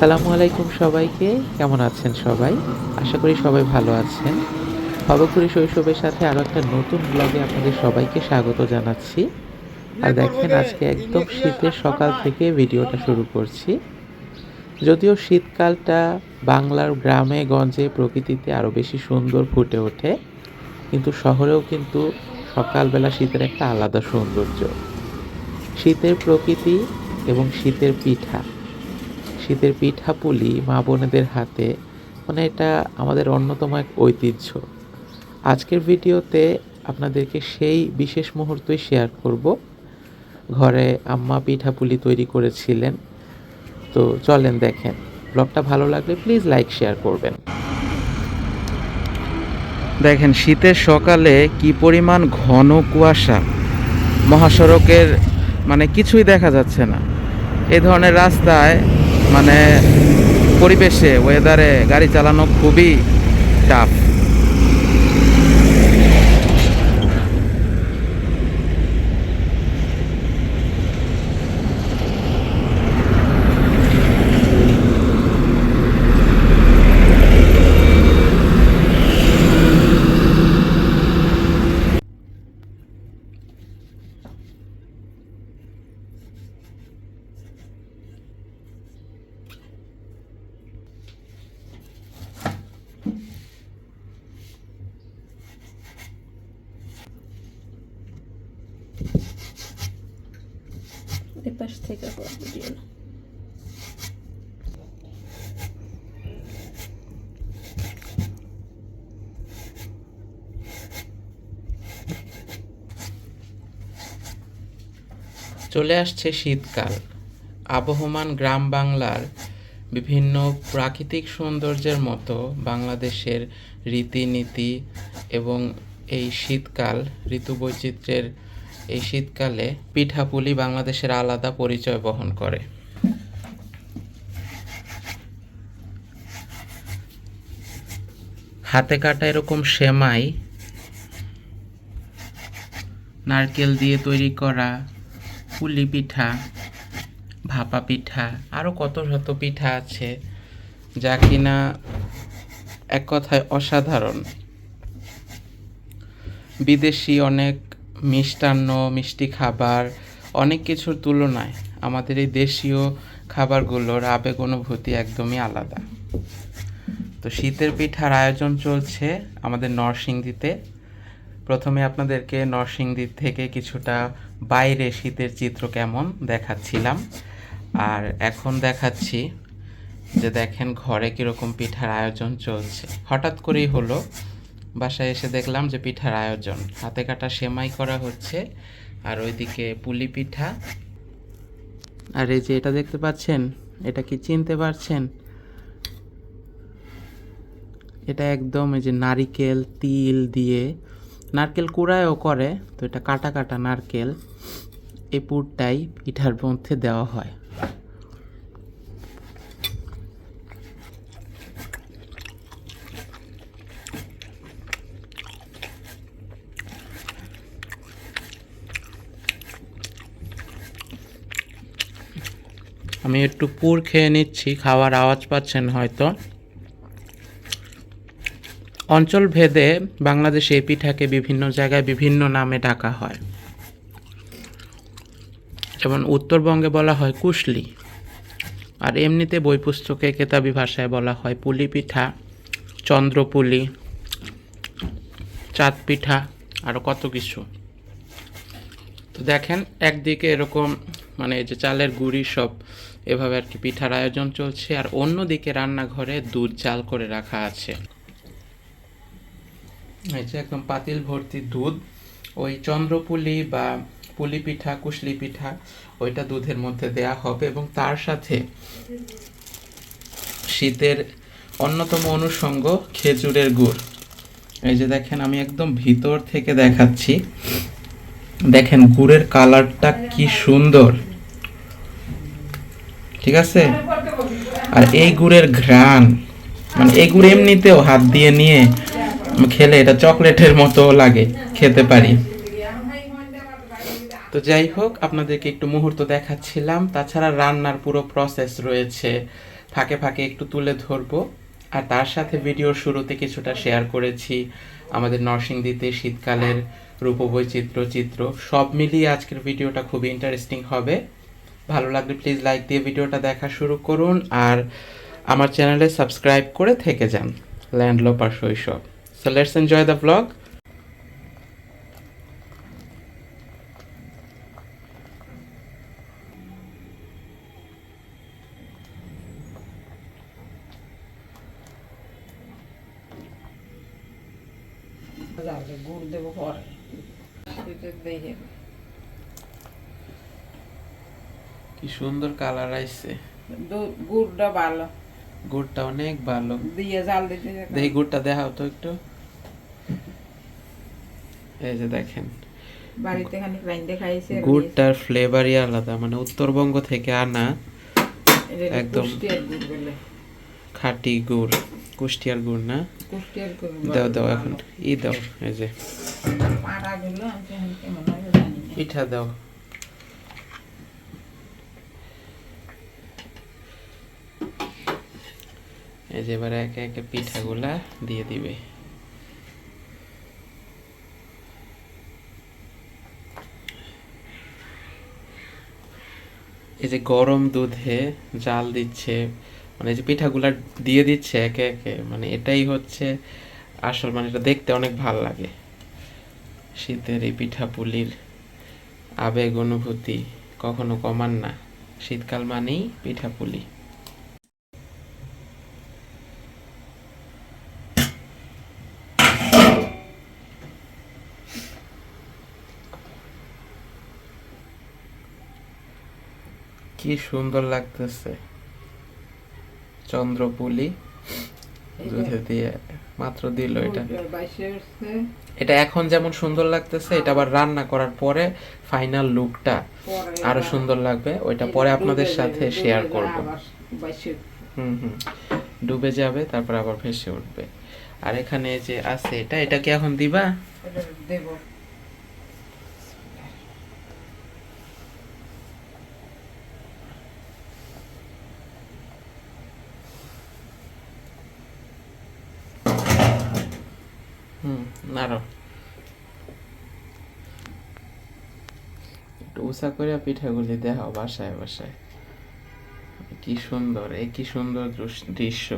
আসসালামু আলাইকুম সবাইকে। কেমন আছেন সবাই? আশা করি সবাই ভালো আছেন। খবরপুরি শৈশবের সাথে আরও একটা নতুন ব্লগে আপনাদের সবাইকে স্বাগত জানাচ্ছি। আর দেখেন আজকে একদম শীতের সকাল থেকে ভিডিওটা শুরু করছি। যদিও শীতকালটা বাংলার গ্রামে গঞ্জে প্রকৃতিতে আরও বেশি সুন্দর ফুটে ওঠে কিন্তু শহরেও কিন্তু সকালবেলা শীতের একটা আলাদা সৌন্দর্য। শীতের প্রকৃতি এবং শীতের পিঠা। শীতের পিঠা পুলি মা বোনেদের হাতে মানে এটা আমাদের অন্যতম এক ঐতিহ্য। আজকের ভিডিওতে আপনাদেরকে সেই বিশেষ মুহূর্তই শেয়ার করব। ঘরে আম্মা পিঠা পুলি তৈরি করেছিলেন। তো চলেন দেখেন, ব্লগটা ভালো লাগলে প্লিজ লাইক শেয়ার করবেন। দেখেন, শীতের সকালে কি পরিমাণ ঘন কুয়াশা। মহাসড়কের মানে কিছুই দেখা যাচ্ছে না। এ ধরনের রাস্তায় মানে পরিবেশে ওয়েদারে গাড়ি চালানো খুবই টাফ এপাশ থেকে ভিডিও না চলে আসছে শীতকাল। আবহমান গ্রাম বাংলার বিভিন্ন প্রাকৃতিক সৌন্দর্যের মতো বাংলাদেশের রীতিনীতি এবং এই শীতকাল ঋতু বৈচিত্র্যের এই শীতকালে পিঠাপুলি বাংলাদেশের আলাদা পরিচয় বহন করে। হাতে কাটা এরকম সেমাই, নারকেল দিয়ে তৈরি করা পুলি পিঠা, ভাপা পিঠা আরও কত শত পিঠা আছে যা কিনা এক কথায় অসাধারণ। বিদেশি অনেক মিষ্টান্ন, মিষ্টি খাবার, অনেক কিছুর তুলনায় আমাদের এই দেশীয় খাবারগুলোর আবেগ অনুভূতি একদমই আলাদা। তো শীতের পিঠার আয়োজন চলছে আমাদের নরসিংদীতে। প্রথমে আপনাদেরকে নরসিংদী থেকে কিছুটা বাইরে শীতের চিত্র কেমন দেখাচ্ছিলাম। আর এখন দেখাচ্ছি যে দেখেন ঘরে কীরকম পিঠার আয়োজন চলছে। হঠাৎ করেই হলো বাসায় এসে দেখলাম যে পিঠার আয়োজন। হাতে কাটা সেমাই করা হচ্ছে, আর ওইদিকে পুলি পিঠা। আর এই যে এটা দেখতে পাচ্ছেন, এটা কি চিনতে পারছেন? এটা একদম এই যে নারিকেল, তিল দিয়ে, নারকেল কুড়ায়ও করে, তো এটা কাটা কাটা নারকেল। এই পুরটাই পিঠার মধ্যে দেওয়া হয়। আমি একটু পুর খেয়ে নিচ্ছি, খাওয়ার আওয়াজ পাচ্ছেন হয়তো। অঞ্চল ভেদে বাংলাদেশে এই পিঠাকে বিভিন্ন জায়গায় বিভিন্ন নামে ডাকা হয়। যেমন উত্তরবঙ্গে বলা হয় কুশলি, আর এমনিতে বই পুস্তকে কেতাবি ভাষায় বলা হয় পুলি পিঠা চন্দ্রপুলি চাঁদ পিঠা আরও কত কিছু। তো দেখেন, একদিকে এরকম মানে এই যে চালের গুড়ি সব এভাবে আর কি পিঠার আয়োজন চলছে, আর অন্যদিকে রান্নাঘরে দুধ জাল করে রাখা আছে। এই যে একদম পাতিল ভর্তি দুধ, ওই চন্দ্রপুলি বা পুলি পিঠা, কুশলি পিঠা, ওইটা দুধের মধ্যে দেয়া হবে এবং তার সাথে শীতের অন্যতম অনুষঙ্গ খেজুরের গুড়। এই যে দেখেন, আমি একদম ভিতর থেকে দেখাচ্ছি। দেখেন, গুড়ের কালারটা কি সুন্দর। ঠিক আছে? আর এই গুড়ের ঘ্রাণ মানে এই গুড় এমনিতেও হাত দিয়ে নিয়ে খেলে এটা চকলেটের মতো লাগে, খেতে পারি। তো যাই হোক, আপনাদেরকে একটু মুহূর্ত দেখাচ্ছিলাম। তাছাড়া রান্নার পুরো প্রসেস রয়েছে। ফাঁকে ফাঁকে একটু তুলে ধরবো। আর তার সাথে ভিডিওর শুরুতে কিছুটা শেয়ার করেছি। আমাদের নরসিংদীতে শীতকালের রূপবৈচিত্র্য, চিত্র, সব মিলিয়ে আজকের ভিডিওটা খুবই ইন্টারেস্টিং হবে। ভালো লাগলে প্লিজ লাইক দিয়ে ভিডিওটা দেখা শুরু করুন আর আমার চ্যানেলে সাবস্ক্রাইব করে থেকে যান। ল্যান্ডলোপার শৈশব। So let's enjoy the blog গুড় দেবো পরে। দেখে কি সুন্দর কালার আইছে। গুড়টা ভালো। গুড়টা অনেক ভালো। দিয়ে জাল দিতে দেখি গুড়টা দেখাও তো একটু। এই যে দেখেন। বাড়িতে খানিক রাইন্দে খাইছে গুড়টার ফ্লেভারই আলাদা মানে উত্তরবঙ্গ থেকে আনা একদম। খাঁটি গুড় কুষ্টিয়ার গুড় না? কুষ্টিয়ার গুড় দাও দাও এখন ই দাও এই যে। পাড়াগুলো আমি এখন কেমন হয় জানি না। পিঠা দাও। এই যে এবারে একে একে পিঠাগুলা দিয়ে দিবে। এই যে গরম দুধে জাল দিচ্ছে মানে যে পিঠাগুলা দিয়ে দিচ্ছে একে একে মানে এটাই হচ্ছে আসল মানে এটা দেখতে অনেক ভালো লাগে। শীতের এই পিঠাপুলির আবেগ অনুভূতি কখনো কমান না। শীতকাল মানেই পিঠাপুলি। কি সুন্দর লাগতেছে। চন্দ্রপুলি দুধে দিয়ে মাত্র দিল এটা। এটা এখন যেমন সুন্দর লাগতেছে এটা আবার রান্না করার পরে ফাইনাল লুকটা আরও সুন্দর লাগবে। ওইটা পরে আপনাদের সাথে শেয়ার করব। হুম হুম। ডুবে যাবে তারপর আবার ভেসে উঠবে। আর এখানে যে আছে এটা এটা কি এখন দেবো হুম নাড়ো একটু উষা করে পিঠাগুলি দেখাও বাসায় বাসায়। কি সুন্দর এই কি সুন্দর দৃশ্য।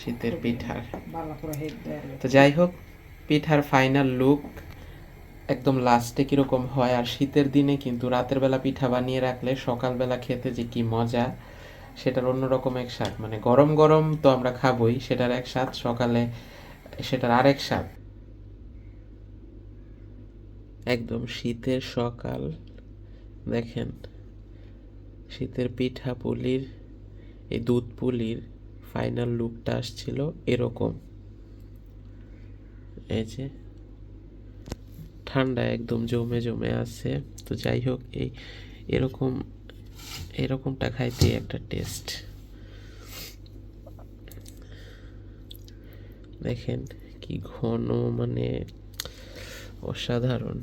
শীতের পিঠার। তো যাই হোক পিঠার ফাইনাল লুক একদম লাস্টে কীরকম হয় আর শীতের দিনে কিন্তু রাতের বেলা পিঠা বানিয়ে রাখলে সকালবেলা খেতে যে কি মজা সেটার অন্যরকম এক স্বাদ। মানে গরম গরম তো আমরা খাবোই সেটার এক স্বাদ সকালে সেটার আরেক স্বাদ। একদম শীতের সকাল, দেখেন, শীতের পিঠা পুলির, এই দুধ পুলির ফাইনাল লুকটা আসছিল এরকম। এই যে, ঠান্ডা একদম জমে জমে আছে। তো যাই হোক, এই এরকম, এরকমটা খাইতে একটা টেস্ট দেখেন কি ঘন মানে অসাধারণ।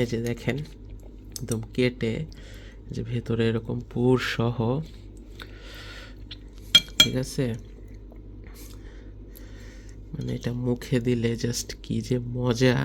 এই যে দেখেন একদম কেটে যে ভেতরে এরকম পুর সহ, ঠিক আছে? মানে এটা মুখে দিলে জাস্ট কি যে মজা।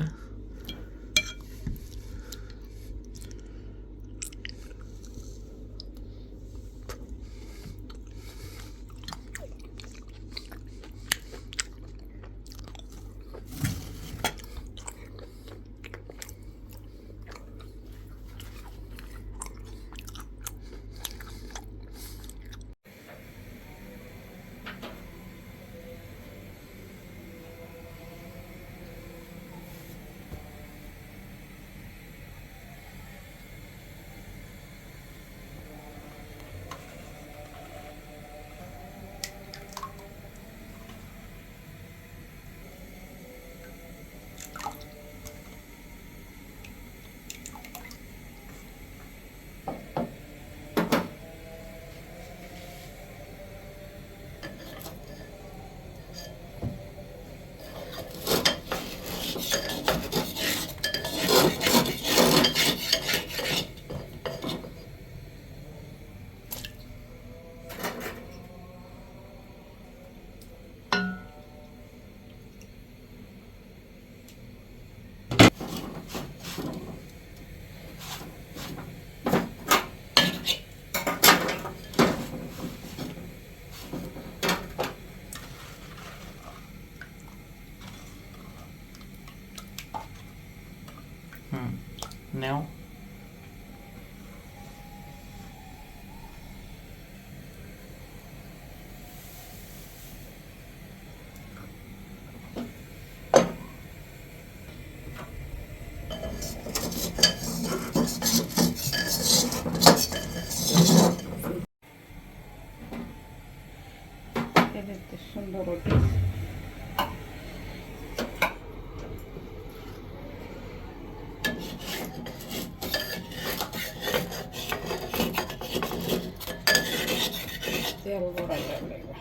হুম নেও এদের তো সুন্দর ওটা 对对对